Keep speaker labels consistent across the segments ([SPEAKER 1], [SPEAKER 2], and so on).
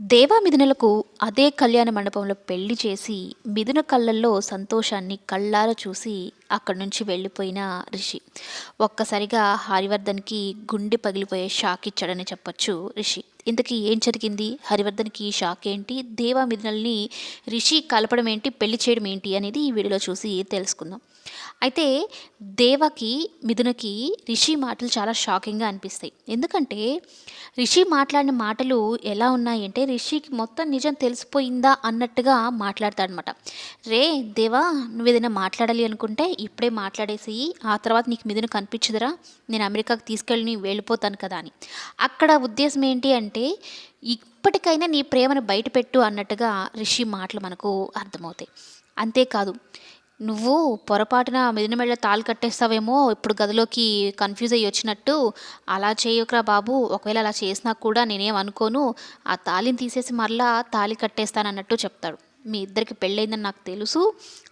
[SPEAKER 1] దేవా మిథునులకు అదే కళ్యాణ మండపంలో పెళ్ళి చేసి మిథున కళ్ళల్లో సంతోషాన్ని కళ్ళారా చూసి అక్కడి నుంచి వెళ్ళిపోయిన రిషి. ఒక్కసారిగా హరివర్ధన్కి గుండె పగిలిపోయే షాక్ ఇచ్చాడని చెప్పొచ్చు రిషి. ఇంతకీ ఏం జరిగింది? హరివర్ధన్కి షాక్ ఏంటి? దేవా మిథునల్ని రిషి కలపడం ఏంటి? పెళ్ళి చేయడం ఏంటి? అనేది ఈ వీడియోలో చూసి తెలుసుకుందాం. అయితే దేవకి మిథునకి రిషి మాటలు చాలా షాకింగ్గా అనిపిస్తాయి. ఎందుకంటే రిషి మాట్లాడిన మాటలు ఎలా ఉన్నాయంటే రిషికి మొత్తం నిజం తెలిసిపోయిందా అన్నట్టుగా మాట్లాడతాడనమాట. రే దేవా నువ్వు ఏదైనా మాట్లాడాలి అనుకుంటే ఇప్పుడే మాట్లాడేసి ఆ తర్వాత నీకు మిథున కనిపించదురా నేను అమెరికాకు తీసుకెళ్ళి వెళ్ళిపోతాను కదా అని. అక్కడ ఉద్దేశం ఏంటి అంటే ఇప్పటికైనా నీ ప్రేమను బయటపెట్టు అన్నట్టుగా రిషి మాటలు మనకు అర్థమవుతాయి. అంతేకాదు నువ్వు పొరపాటున మిదిన మెళ్ళ తాళి కట్టేస్తావేమో ఇప్పుడు గదిలోకి కన్ఫ్యూజ్ అయ్యి వచ్చినట్టు అలా చేయకురా బాబు ఒకవేళ అలా చేసినా కూడా నేనేం అనుకోను ఆ తాళిని తీసేసి మరలా తాళి కట్టేస్తానన్నట్టు చెప్తాడు. మీ ఇద్దరికి పెళ్ళైందని నాకు తెలుసు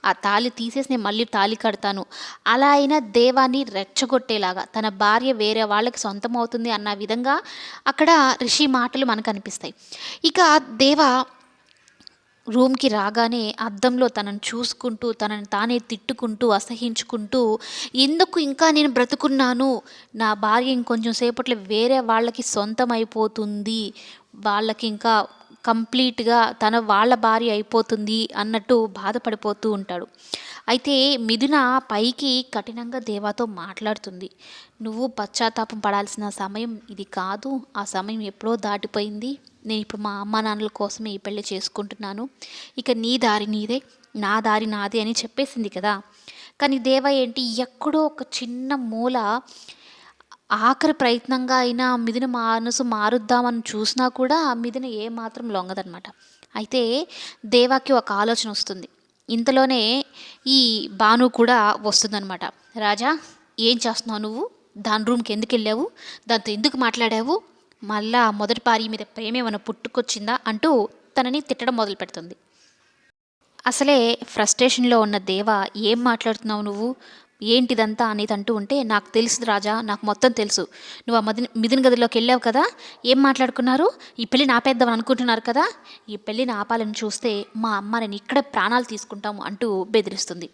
[SPEAKER 1] ఆ తాళి తీసేసి నేను మళ్ళీ తాళి కడతాను. అలా అయినా దేవాన్ని రెచ్చగొట్టేలాగా తన భార్య వేరే వాళ్ళకి సొంతం అవుతుంది అన్న విధంగా అక్కడ రిషి మాటలు మనకు అనిపిస్తాయి ఇక దేవా రూమ్కి రాగానే అద్దంలో తనను చూసుకుంటూ తనని తానే తిట్టుకుంటూ అసహించుకుంటూ ఎందుకు ఇంకా నేను బ్రతుకున్నాను? నా భార్య ఇంకొంచెం సేపట్లో వేరే వాళ్ళకి సొంతం అయిపోతుంది వాళ్ళకి ఇంకా కంప్లీట్గా తన వాళ్ళ భార్య అయిపోతుంది అన్నట్టు బాధపడిపోతూ ఉంటాడు. అయితే మిథున పైకి కఠినంగా దేవాతో మాట్లాడుతుంది. నువ్వు పశ్చాత్తాపం పడాల్సిన సమయం ఇది కాదు. ఆ సమయం ఎప్పుడో దాటిపోయింది. నేను ఇప్పుడు మా అమ్మ నాన్నల కోసమే ఈ పెళ్ళి చేసుకుంటున్నాను. ఇక నీ దారి నీదే నా దారి నాదే అని చెప్పేసింది కదా. కానీ దేవ ఏంటి ఎక్కడో ఒక చిన్న మూల ఆఖరి ప్రయత్నంగా అయినా మిదిన మనసు మారుద్దామని చూసినా కూడా ఆ మిదిన ఏమాత్రం లొంగదనమాట అయితే దేవాకి ఒక ఆలోచన వస్తుంది. ఇంతలోనే ఈ భాను కూడా వస్తుందనమాట రాజా ఏం చేస్తున్నావు నువ్వు? దాని రూమ్కి ఎందుకు వెళ్ళావు? దాంతో ఎందుకు మాట్లాడావు? మళ్ళా మొదటి భార్య మీద ప్రేమ ఏమైనా పుట్టుకొచ్చిందా అంటూ తనని తిట్టడం మొదలు పెడుతుంది. అసలే ఫ్రస్ట్రేషన్లో ఉన్న దేవ ఏం మాట్లాడుతున్నావు నువ్వు? ఏంటిదంతా? అనేది అంటూ ఉంటే నాకు తెలుసు రాజా నాకు మొత్తం తెలుసు. నువ్వు ఆ మదిన మిదిన గదిలోకి వెళ్ళావు కదా? ఏం మాట్లాడుకున్నారు? ఈ పెళ్ళిని ఆపేద్దామని అనుకుంటున్నారు కదా? ఈ పెళ్ళిని ఆపాలని చూస్తే మా అమ్మ నేను ఇక్కడే ప్రాణాలు తీసుకుంటాము అంటూ బెదిరిస్తుంది.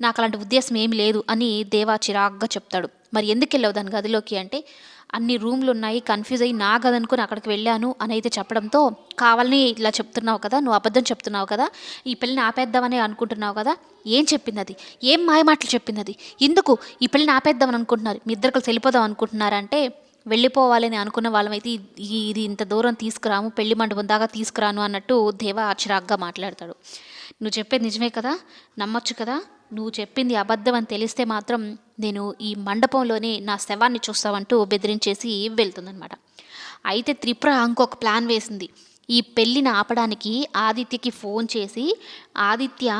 [SPEAKER 1] నాకు అలాంటి ఉద్దేశం ఏమి లేదు అని దేవా చిరాగ్గా చెప్తాడు. మరి ఎందుకు వెళ్ళావు దాని గదిలోకి? అంటే అన్ని రూమ్లు ఉన్నాయి కన్ఫ్యూజ్ అయ్యి నా కదనుకుని అక్కడికి వెళ్ళాను అని అయితే చెప్పడంతో కావాలని ఇలా చెప్తున్నావు కదా నువ్వు అబద్ధం చెప్తున్నావు కదా ఈ పెళ్ళిని ఆపేద్దామని అనుకుంటున్నావు కదా ఏం చెప్పింది అది ఏం మాయ మాటలు చెప్పింది అది ఎందుకు ఈ పెళ్ళిని ఆపేద్దామని అనుకుంటున్నారు? మీ ఇద్దరు కలిసి వెళ్ళిపోదాం అనుకుంటున్నారంటే వెళ్ళిపోవాలని అనుకున్న వాళ్ళమైతే ఇది ఇంత దూరం తీసుకురాము పెళ్ళి మండపం దాకా తీసుకురాను అన్నట్టు దేవ చిరాగ్గా మాట్లాడతాడు. నువ్వు చెప్పేది నిజమే కదా నమ్మొచ్చు కదా నువ్వు చెప్పింది అబద్ధం అని తెలిస్తే మాత్రం నేను ఈ మండపంలోనే నా శవాన్ని చూస్తావంటూ బెదిరించేసి వెళ్తుందనమాట అయితే త్రిపుర ఇంకొక ప్లాన్ వేసింది. ఈ పెళ్ళిని ఆపడానికి ఆదిత్యకి ఫోన్ చేసి ఆదిత్య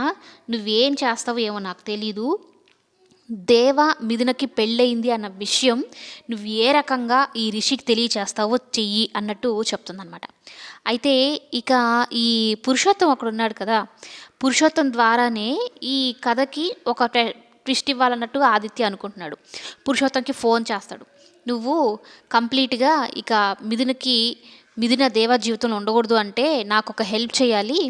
[SPEAKER 1] నువ్వేం చేస్తావో ఏమో నాకు తెలీదు. దేవ మిథునకి పెళ్ళయింది అన్న విషయం నువ్వు ఏ రకంగా ఈ రిషికి తెలియచేస్తావో చెయ్యి అన్నట్టు చెప్తుందనమాట అయితే ఇక ఈ పురుషోత్తం అక్కడ ఉన్నాడు కదా పురుషోత్తం ద్వారానే ఈ కథకి ఒక ట్విస్ట్ ఇవ్వాలన్నట్టు ఆదిత్య అనుకుంటున్నాడు. పురుషోత్తంకి ఫోన్ చేస్తాడు. నువ్వు కంప్లీట్గా ఇక మిథునకి మిథున దేవ జీవితంలో ఉండకూడదు అంటే నాకు ఒక హెల్ప్ చేయాలి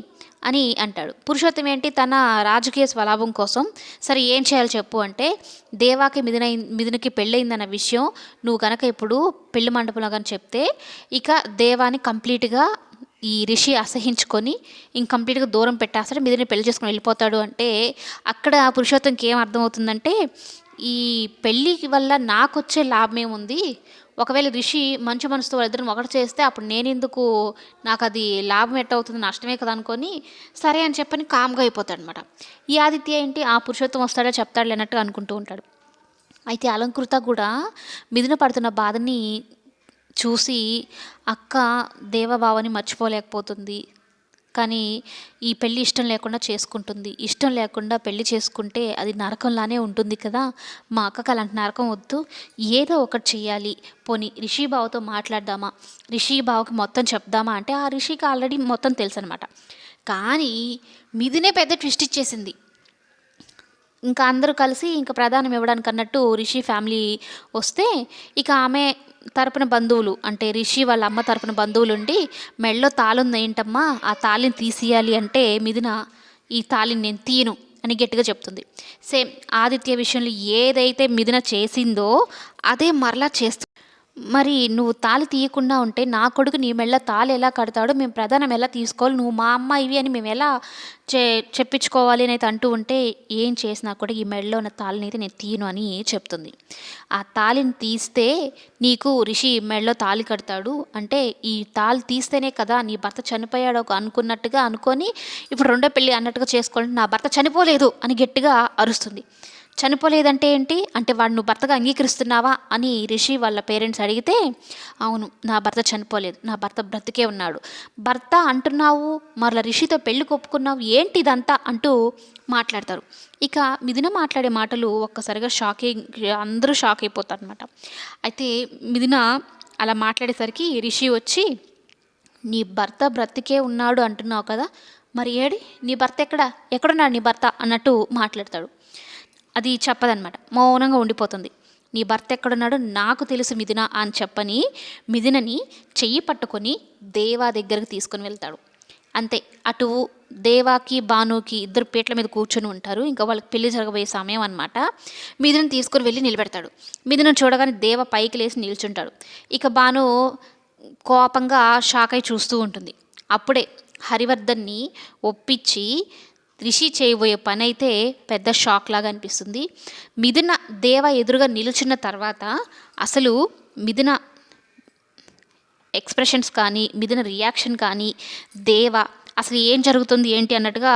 [SPEAKER 1] అని అంటాడు. పురుషోత్తం ఏంటి? తన రాజకీయ స్వలాభం కోసం సరే ఏం చేయాలి చెప్పు అంటే దేవాకి మిథున మిథునకి పెళ్ళయిందన్న విషయం నువ్వు కనుక ఇప్పుడు పెళ్ళి మండపంలో కానీ చెప్తే ఇక దేవాని కంప్లీట్గా ఈ రిషి అసహించుకొని ఇంకంప్లీట్గా దూరం పెట్టేస్తాడు మిథుని పెళ్ళి చేసుకుని వెళ్ళిపోతాడు అంటే అక్కడ పురుషోత్తంకి ఏం అర్థమవుతుందంటే ఈ పెళ్ళి వల్ల నాకు వచ్చే లాభం ఏముంది ఒకవేళ రిషి మంచి మనసుతో వాళ్ళిద్దరం ఒకటి చేస్తే అప్పుడు నేను ఎందుకు నాకు అది లాభం ఎట్ట అవుతుంది నష్టమే కదా అనుకొని సరే అని చెప్పని కామ్గా అయిపోతాడు అనమాట ఈ ఆదిత్య ఏంటి? ఆ పురుషోత్తం వస్తాడో చెప్తాడు అన్నట్టు అనుకుంటూ ఉంటాడు. అయితే అలంకృత కూడా మిదిన పడుతున్న బాధని చూసి అక్క దేవబావని మర్చిపోలేకపోతుంది. కానీ ఈ పెళ్ళి ఇష్టం లేకుండా చేసుకుంటుంది. ఇష్టం లేకుండా పెళ్ళి చేసుకుంటే అది నరకంలానే ఉంటుంది కదా. మా అక్కకు అలాంటి నరకం వద్దు. ఏదో ఒకటి చేయాలి పోని రిషి బావతో మాట్లాడదామా? రిషిబావకి మొత్తం చెప్దామా అంటే ఆ రిషికి ఆల్రెడీ మొత్తం తెలుసు అనమాట కానీ మిదినే పెద్ద ట్విస్ట్ ఇచ్చేసింది. ఇంకా అందరూ కలిసి ఇంకా ప్రధానం ఇవ్వడానికి అన్నట్టు రిషి ఫ్యామిలీ వస్తే ఇక ఆమె తరపున బంధువులు అంటే రిషి వాళ్ళ అమ్మ తరపున బంధువులు ఉండి మెళ్ళో తాళుంది ఏంటమ్మా ఆ తాళిని తీసియాలి అంటే మిథున ఈ తాళిని నేను తీయను అని గట్టిగా చెప్తుంది. సేమ్ ఆదిత్య విషయంలో ఏదైతే మిథున చేసిందో అదే మరలా చేస్తుంది. మరి నువ్వు తాళి తీయకుండా ఉంటే నా కొడుకు నీ మెళ్ళ తాళి ఎలా కడతాడో మేము ప్రధానం ఎలా తీసుకోవాలి? నువ్వు మా అమ్మ ఇవి అని మేము ఎలా చే చెప్పించుకోవాలి అనేది అంటూ ఉంటే ఏం చేసినా కూడా ఈ మెడలో ఉన్న తాళిని అయితే నేను తీయను అని చెప్తుంది. ఆ తాళిని తీస్తే నీకు రిషి మెడలో తాళి కడతాడు అంటే ఈ తాళి తీస్తేనే కదా నీ భర్త చనిపోయాడు ఒక అనుకున్నట్టుగా అనుకొని ఇప్పుడు రెండో పెళ్ళి అన్నట్టుగా చేసుకోవాలంటే నా భర్త చనిపోలేదు అని గట్టిగా అరుస్తుంది. చనిపోలేదంటే ఏంటి? అంటే వాడు నువ్వు భర్తగా అంగీకరిస్తున్నావా అని రిషి వాళ్ళ పేరెంట్స్ అడిగితే అవును నా భర్త చనిపోలేదు నా భర్త బ్రతికే ఉన్నాడు. భర్త అంటున్నావు మరలా రిషితో పెళ్ళి కొప్పుకున్నావు ఏంటి ఇదంతా అంటూ మాట్లాడతారు. ఇక మిథున మాట్లాడే మాటలు ఒక్కసారిగా షాక్ అందరూ షాక్ అయిపోతారు అనమాట అయితే మిథున అలా మాట్లాడేసరికి రిషి వచ్చి నీ భర్త బ్రతికే ఉన్నాడు అంటున్నావు కదా మరి ఏడి? నీ భర్త ఎక్కడ? ఎక్కడున్నాడు నీ భర్త? అన్నట్టు మాట్లాడతాడు. అది చెప్పదనమాట. మౌనంగా ఉండిపోతుంది. నీ భర్త ఎక్కడున్నాడో నాకు తెలుసు మిథున అని చెప్పని మిథునని చెయ్యి పట్టుకొని దేవా దగ్గరకు తీసుకొని వెళ్తాడు. అంతే. అటు దేవాకి బానుకి ఇద్దరు పీటల మీద కూర్చొని ఉంటారు. ఇంకా వాళ్ళకి పెళ్ళి జరగబోయే సమయం అనమాట మిథునని తీసుకొని వెళ్ళి నిలబెడతాడు. మిథునని చూడగానే దేవ పైకి లేచి నిల్చుంటాడు. ఇక బాను కోపంగా షాక్ అయి చూస్తూ ఉంటుంది. అప్పుడే హరివర్ధన్ని ఒప్పించి రిషి చేయబోయే పని అయితే పెద్ద షాక్ లాగా అనిపిస్తుంది. మిథున దేవ ఎదురుగా నిలుచున్న తర్వాత అసలు మిథున ఎక్స్ప్రెషన్స్ కానీ మిథున రియాక్షన్ కానీ దేవ అసలు ఏం జరుగుతుంది ఏంటి అన్నట్టుగా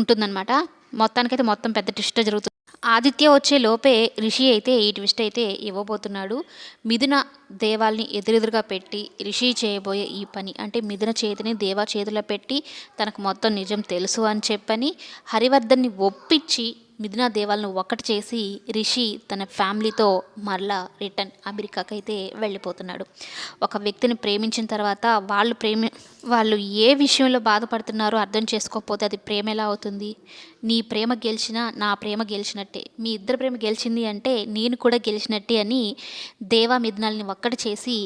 [SPEAKER 1] ఉంటుందన్నమాట. మొత్తానికైతే మొత్తం పెద్ద ట్విస్ట్ జరుగుతుంది. ఆదిత్య వచ్చే లోపే రిషి అయితే ఈ ట్విస్ట్ అయితే ఇవ్వబోతున్నాడు. మిథున దేవాల్ని ఎదురెదురుగా పెట్టి రిషి చేయబోయే ఈ పని అంటే మిథున చేతిని దేవా చేతిలో పెట్టి తనకు మొత్తం నిజం తెలుసు అని చెప్పని హరివర్ధన్ని ఒప్పించి మిథునా దేవాలను ఒక్కటి చేసి రిషి తన ఫ్యామిలీతో మరలా రిటర్న్ అమెరికాకైతే వెళ్ళిపోతున్నాడు. ఒక వ్యక్తిని ప్రేమించిన తర్వాత వాళ్ళు ప్రేమి వాళ్ళు ఏ విషయంలో బాధపడుతున్నారో అర్థం చేసుకోకపోతే అది ప్రేమ ఎలా అవుతుంది? నీ ప్రేమ గెలిచినా నా ప్రేమ గెలిచినట్టే. మీ ఇద్దరు ప్రేమ గెలిచింది అంటే నేను కూడా గెలిచినట్టే అని దేవా మిథునాల్ని ఒక్కటి చేసి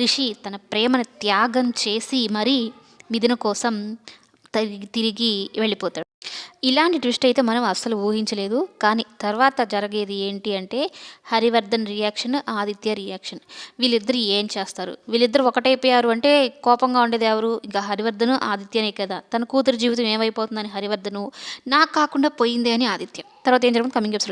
[SPEAKER 1] రిషి తన ప్రేమను త్యాగం చేసి మరీ మిథున కోసం తిరిగి తిరిగి వెళ్ళిపోతాడు. ఇలాంటి ట్విస్ట్ అయితే మనం అస్సలు ఊహించలేదు. కానీ తర్వాత జరిగేది ఏంటి అంటే హరివర్ధన్ రియాక్షన్ ఆదిత్య రియాక్షన్ వీళ్ళిద్దరు ఏం చేస్తారు? వీళ్ళిద్దరు ఒకటైపోయారు అంటే కోపంగా ఉండేది ఎవరు? ఇంకా హరివర్ధను ఆదిత్యనే కదా. తన కూతురు జీవితం ఏమైపోతుందని హరివర్ధను నాకు కాకుండా పోయిందే అని ఆదిత్య. తర్వాత ఏం జరుగుతుంది? Coming episode